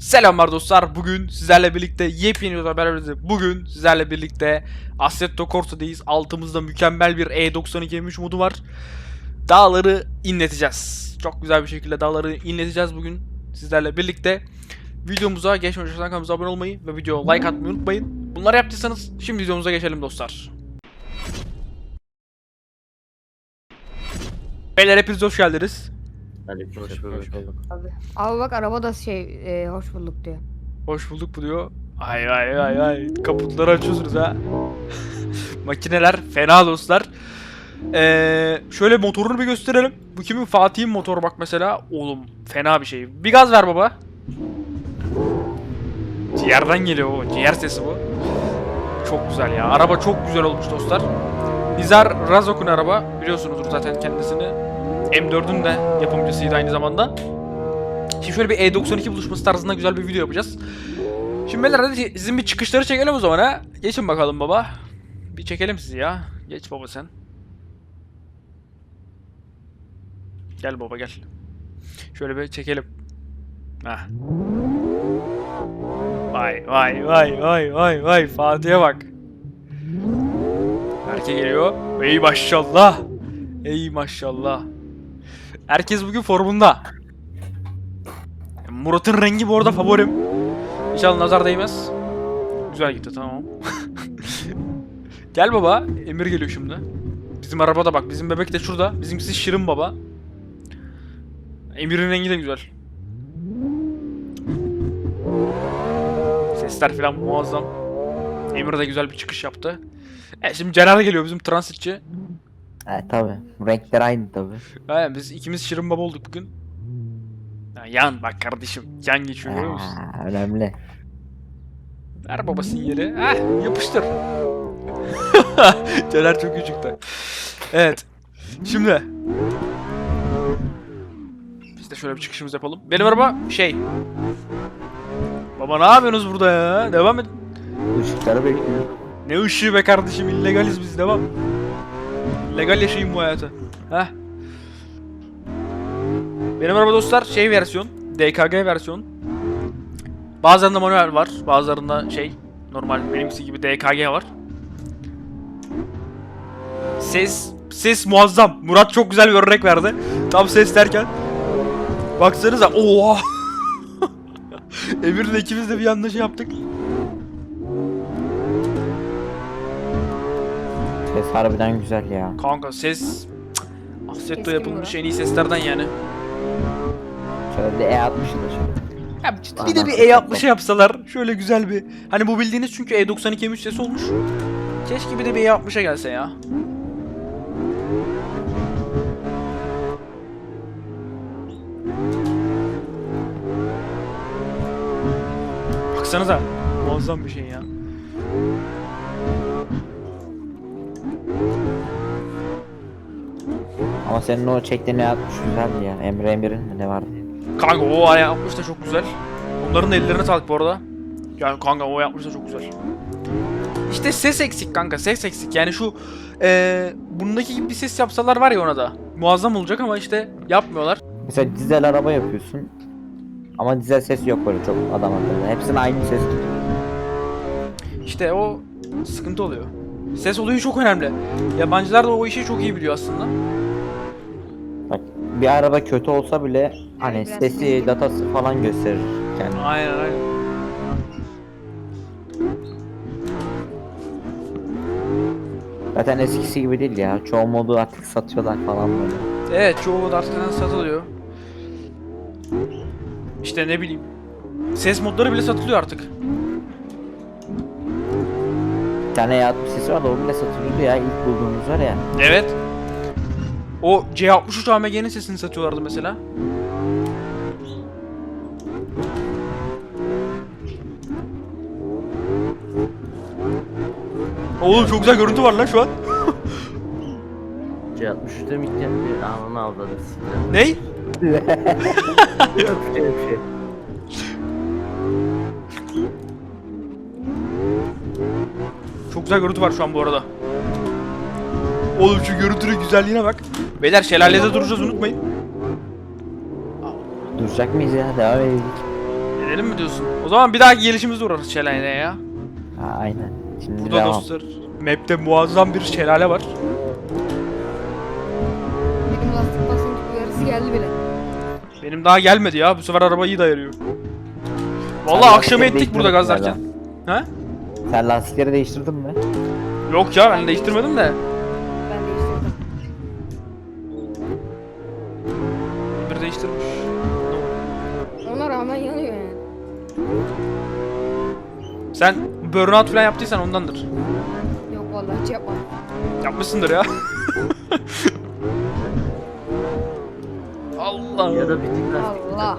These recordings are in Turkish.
Selamlar dostlar. Bugün sizlerle birlikte yepyeni bir haberlerle bugün sizlerle birlikte Assetto Corsa'dayız. Altımızda mükemmel bir E92 M3 modu var. Dağları inleteceğiz. Çok güzel bir şekilde dağları inleteceğiz bugün sizlerle birlikte. Videomuza geçmeden önce kanalımıza abone olmayı ve videoya like atmayı unutmayın. Bunları yaptıysanız şimdi videomuza geçelim dostlar. Beyler hepiniz hoş geldiniz. Aleyküm Hoş bulduk. bulduk. Abi. Abi bak araba da şey e, hoş bulduk diyor. Hoş bulduk bu diyor. Ay ay ay ay. Kaputları açıyorsunuz ha. Makineler fena dostlar. Ee, şöyle motorunu bir gösterelim. Bu kimin? Fatih'in motoru bak mesela. Oğlum fena bir şey. Bir gaz ver baba. Ciğerden geliyor o. Ciğer sesi bu. Çok güzel ya. Araba çok güzel olmuş dostlar. Nizar Razok'un araba. Biliyorsunuzdur zaten kendisini. M4'ün de yapımcısıydı aynı zamanda. Şimdi şöyle bir E92 buluşması tarzında güzel bir video yapacağız. Şimdi beyler hadi sizin bir çıkışları çekelim o zaman ha. Geçin bakalım baba. Bir çekelim sizi ya. Geç baba sen. Gel baba gel. Şöyle bir çekelim. Heh. Vay vay vay vay vay vay Fatih'e bak. Erke geliyor. Ey maşallah. Ey maşallah. Herkes bugün formunda. Murat'ın rengi bu arada favorim. İnşallah nazar değmez. Güzel gitti tamam. Gel baba. Emir geliyor şimdi. Bizim arabada bak. Bizim bebek de şurada. Bizimkisi Şirin baba. Emir'in rengi de güzel. Sesler falan muazzam. Emir de güzel bir çıkış yaptı. E şimdi Caner geliyor bizim transitçi. He tabi. Renkler aynı tabi. Aynen biz ikimiz Şirin baba olduk bugün. Ya yan bak kardeşim. Yan geçiyor görüyor musun? önemli. Ver baba sinyali. Heh yapıştır. Caner çok çıktı. Evet. Şimdi. Biz de şöyle bir çıkışımız yapalım. Benim araba şey. Baba ne yapıyorsunuz burada ya? Devam edin. Işıkları bekliyor. Ne ışığı be kardeşim illegaliz biz devam. Legal yaşayın bu hayatı. Heh. Benim araba dostlar şey versiyon. DKG versiyon. Bazılarında manuel var. Bazılarında şey normal benimkisi gibi DKG var. Ses ses muazzam. Murat çok güzel bir örnek verdi. Tam ses derken. Baksanıza. Oha. Emir'le ikimiz de bir anda şey yaptık. Ses harbiden güzel ya. Kanka ses Assetto yapılmış en iyi seslerden yani. Şöyle bir E60'ı da şöyle. Ya bir de bir E60 yapsalar şöyle güzel bir hani bu bildiğiniz çünkü E E92 M3 sesi olmuş. Keşke bir de bir E60'a gelse ya. Baksanıza muazzam bir şey ya. Ama senin o çektiğin E60 güzeldi ya. Emre Emir'in mi ne vardı? Kanka o ara yapmış da çok güzel. Onların ellerine sağlık bu arada. Yani kanka o yapmış da çok güzel. İşte ses eksik kanka ses eksik. Yani şu eee bundaki gibi bir ses yapsalar var ya ona da. Muazzam olacak ama işte yapmıyorlar. Mesela dizel araba yapıyorsun. Ama dizel ses yok böyle çok adam akıllı. Hepsinin aynı ses. İşte o sıkıntı oluyor. Ses olayı çok önemli. Yabancılar da o işi çok iyi biliyor aslında. Bir araba kötü olsa bile hani biraz sesi, datası falan gösterir kendini. Aynen aynen. Zaten eskisi gibi değil ya. Çoğu modu artık satıyorlar falan böyle. Evet çoğu artık satılıyor. İşte ne bileyim. Ses modları bile satılıyor artık. Bir tane E60 sesi var da o bile satılıyordu ya ilk bulduğumuz var ya. Evet. O C63 AMG'nin sesini satıyorlardı mesela. Oğlum çok güzel görüntü var lan şu an. C63'te mi geldi? Ananı avladı size. Ney? Yok şey bir şey. Çok güzel görüntü var şu an bu arada. Oğlum şu görüntünün güzelliğine bak. Beyler şelalede duracağız unutmayın. Duracak mıyız ya? Devam edelim. Edelim mi diyorsun? O zaman bir dahaki gelişimizde uğrarız şelaleye ya. Ha, aynen. Şimdi Burada devam. dostlar map'te muazzam bir şelale var. Benim lastik basınç uyarısı geldi bile. Benim daha gelmedi ya. Bu sefer araba iyi dayanıyor. Sen Vallahi akşamı lastikleri ettik burada değiştirdin gazlarken. Ha? Sen lastikleri değiştirdin mi? Yok ya ben değiştirmedim de. Sen burnout falan yaptıysan ondandır. Yok vallahi hiç yapmadım. Yapmışsındır ya. Allah. Ya da bitik lastik. Allah.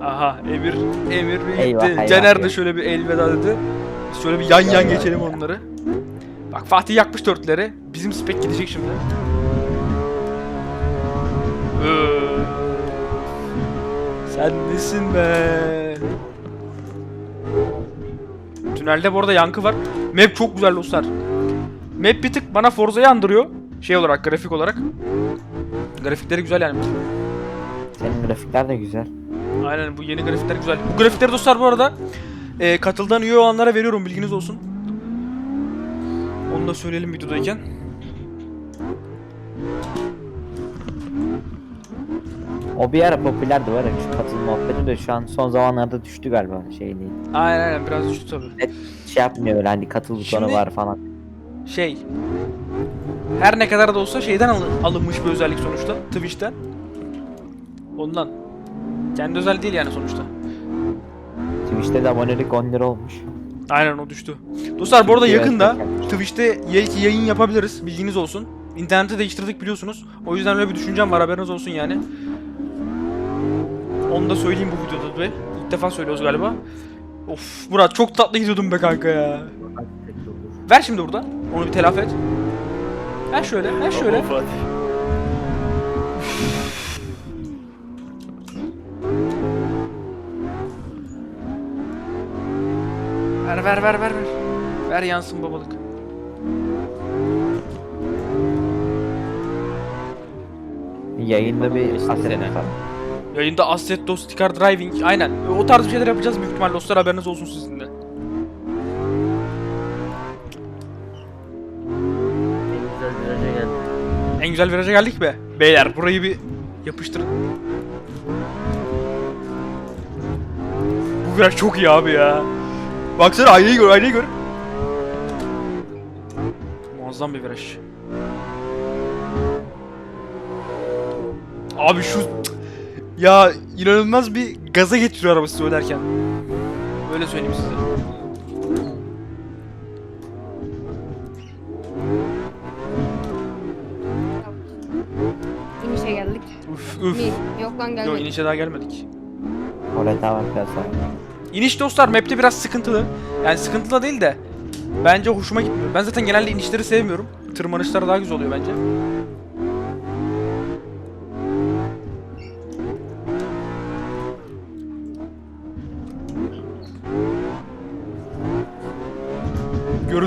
Aha Emir Emir bir Eyvah, gitti. eyvah, Caner de şöyle bir elveda dedi. Biz şöyle bir yan yan Eyvah. geçelim onları. Bak Fatih yakmış dörtleri. Bizim spek gidecek şimdi. Ee, Sen nesin be? Tünelde bu arada yankı var. Map çok güzel dostlar. Map bir tık bana Forza'yı andırıyor. Şey olarak, grafik olarak. Grafikleri güzel yani. Senin grafikler de güzel. Aynen bu yeni grafikler güzel. Bu grafikleri dostlar bu arada e, katıldan üye olanlara veriyorum bilginiz olsun. Onu da söyleyelim videodayken. O bir ara popülerdi var ya şu katıl muhabbeti de şu an son zamanlarda düştü galiba şey değil. Aynen aynen biraz düştü tabii. Şey yapmıyor öyle hani katıl butonu Şimdi- var falan. Şey. Her ne kadar da olsa şeyden alın- alınmış bir özellik sonuçta. Twitch'ten. Ondan. Kendi özel değil yani sonuçta. Twitch'te de abonelik 10 lira olmuş. Aynen o düştü. Dostlar bu arada yakında evet. Twitch'te belki yayın yapabiliriz. Bilginiz olsun. İnterneti değiştirdik biliyorsunuz. O yüzden öyle bir düşüncem var haberiniz olsun yani. Onu da söyleyeyim bu videoda be. İlk defa söylüyoruz galiba. Of Murat çok tatlı gidiyordun be kanka ya. Ver şimdi burada. Onu bir telafi et. Ver şöyle, ver şöyle. Ver ver ver ver ver. Ver yansın babalık. Yayında bir var. Yayında Asset Dost Car Driving. Aynen. O tarz bir şeyler yapacağız büyük ihtimalle dostlar haberiniz olsun sizin de. En güzel viraja geldik be. Beyler burayı bir yapıştırın. Bu viraj çok iyi abi ya. Baksana aynayı gör, aynayı gör. Muazzam bir viraj. Abi şu ya inanılmaz bir gaza getiriyor araba sizi oynarken. Öyle söyleyeyim size. İnişe geldik. Üf üf. Mi? Yok lan Yok gelmedi. inişe daha gelmedik. Daha var biraz sonra. İniş dostlar map'te biraz sıkıntılı. Yani sıkıntılı değil de bence hoşuma gitmiyor. Ben zaten genelde inişleri sevmiyorum. Tırmanışlar daha güzel oluyor bence.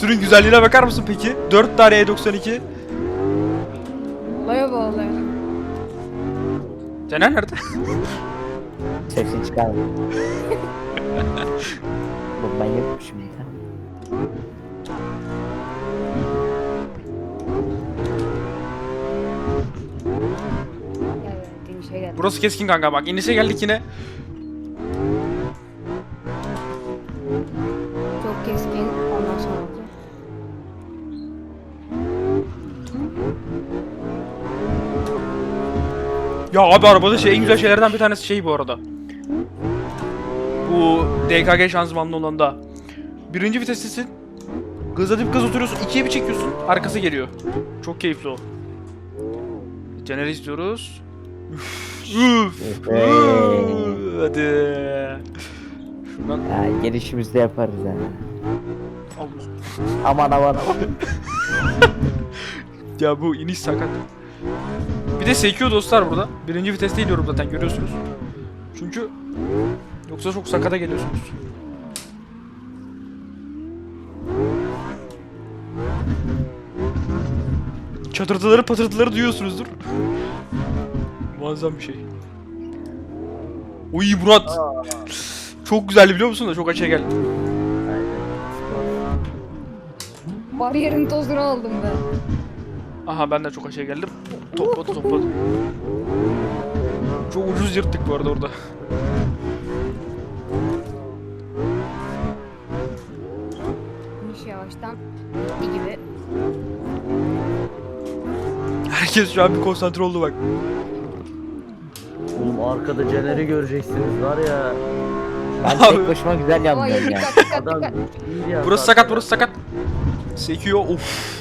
Görüntünün güzelliğine bakar mısın peki? 4 tane E92. Olaya olaya. Caner nerede? Sesini çıkarma. Bu inişe geldik. Burası keskin kanka bak. İnişe geldik yine. Ya abi arabada şey en güzel şeylerden bir tanesi şey bu arada. Bu DKG şanzımanlı olan da. Birinci vitestesin. Gaza dip gaz oturuyorsun. ikiye bir çekiyorsun. Arkası geliyor. Çok keyifli o. Caner istiyoruz. Üf. Hadi. Şuradan Ya gelişimizde yaparız yani. al. Aman aman aman. Ya bu iniş sakat. Bir de sekiyor dostlar burada. Birinci viteste iniyorum zaten görüyorsunuz. Çünkü yoksa çok sakata geliyorsunuz. Çatırtıları patırtıları duyuyorsunuzdur. Muazzam bir şey. Uy Murat. Çok güzeldi biliyor musun da çok açığa geldi. Bariyerin tozunu aldım ben. Aha ben de çok aşağı geldim. Topladı topladı. Çok ucuz yırttık bu arada orada. Yavaştan gitti gibi. Herkes şu an bir konsantre oldu bak. Oğlum arkada Cener'i göreceksiniz var ya. Ben Abi. tek başıma güzel yanlıyorum ya. Adam dikkat. iyi ya. Burası sakat burası sakat. Sekiyor of.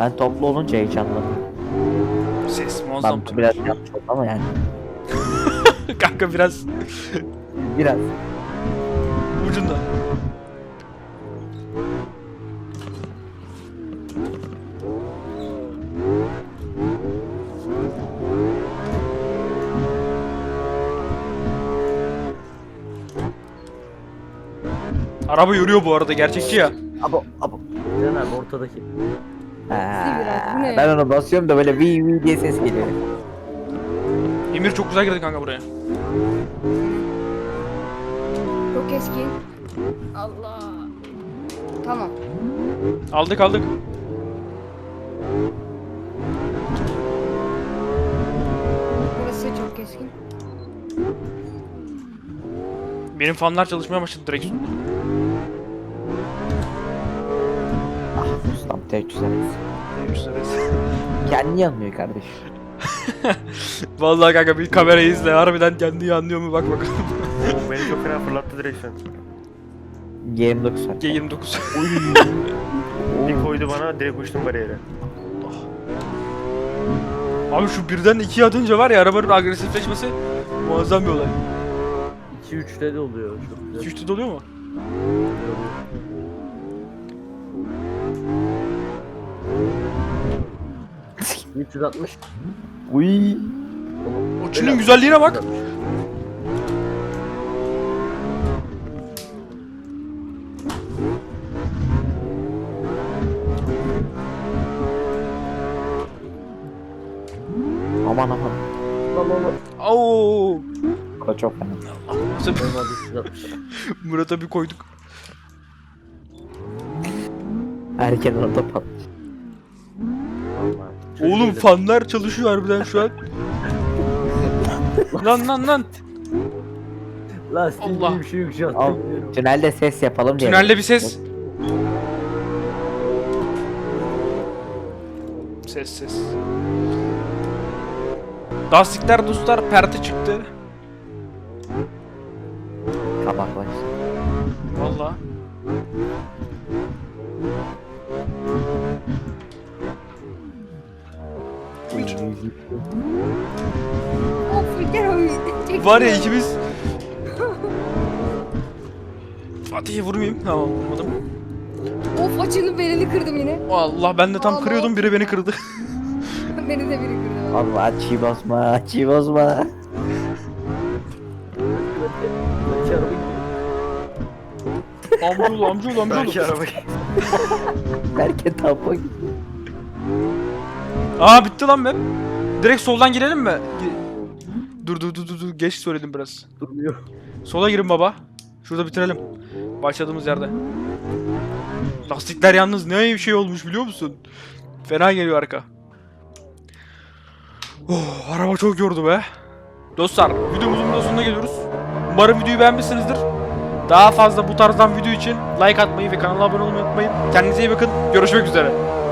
Ben toplu olunca heyecanlandım. Ses muazzam. Ben biraz yanlış oldu ama yani. Kanka biraz Biraz. ucunda. Araba yürüyor bu arada gerçekçi ya. Abo abo. Cener ortadaki. Bu ne? ben onu basıyorum da böyle vi vi diye ses geliyor. Emir çok güzel girdi kanka buraya. Çok keskin. Allah. Tamam. Aldık aldık. Burası çok keskin. Benim fanlar çalışmaya başladı direkt. Tek güzel. Neymiş neresi? Kendi yanmıyor kardeşim. Vallahi kanka bir kamerayı izle. Harbiden kendi anlıyor mu bak bakalım. Oo, beni çok fena fırlattı direksiyon. 29 var. G29. Bir koydu bana direkt uçtum bariyere. Abi şu birden ikiye atınca var ya arabanın agresifleşmesi muazzam bir olay. 2-3'te de oluyor. Çok güzel. 2-3'te doluyor mu? 360. Uy. O Çin'in güzelliğine bak. Aman aman. Oo. O çok fena. Olmadı 360. Murat'a bir koyduk. Erken orada pat. Oğlum fanlar çalışıyor harbiden şu an. lan lan lan. Lastiği Allah. bir şey yok şu an. Al. Bilmiyorum. Tünelde ses yapalım diye. Tünelde bir ses. Ses ses. Lastikler dostlar perte çıktı. Var ya ikimiz. Fatih'e vurmayayım. Tamam vurmadım. Of açının belini kırdım yine. Allah ben de tam Allah. kırıyordum biri beni kırdı. Beni de biri kırdı. Allah basma. İki araba gidiyor. amcaoğlu amcaoğlu amcaoğlu. Belki araba Erken tampa gidiyor. Aa bitti lan ben. Direkt soldan girelim mi? Dur dur dur dur dur geç söyledim biraz. Durmuyor. Sola girin baba. Şurada bitirelim. Başladığımız yerde. Lastikler yalnız ne bir şey olmuş biliyor musun? Fena geliyor arka. Oh, araba çok yordu be. Dostlar videomuzun da sonuna geliyoruz. Umarım videoyu beğenmişsinizdir. Daha fazla bu tarzdan video için like atmayı ve kanala abone olmayı unutmayın. Kendinize iyi bakın. Görüşmek üzere.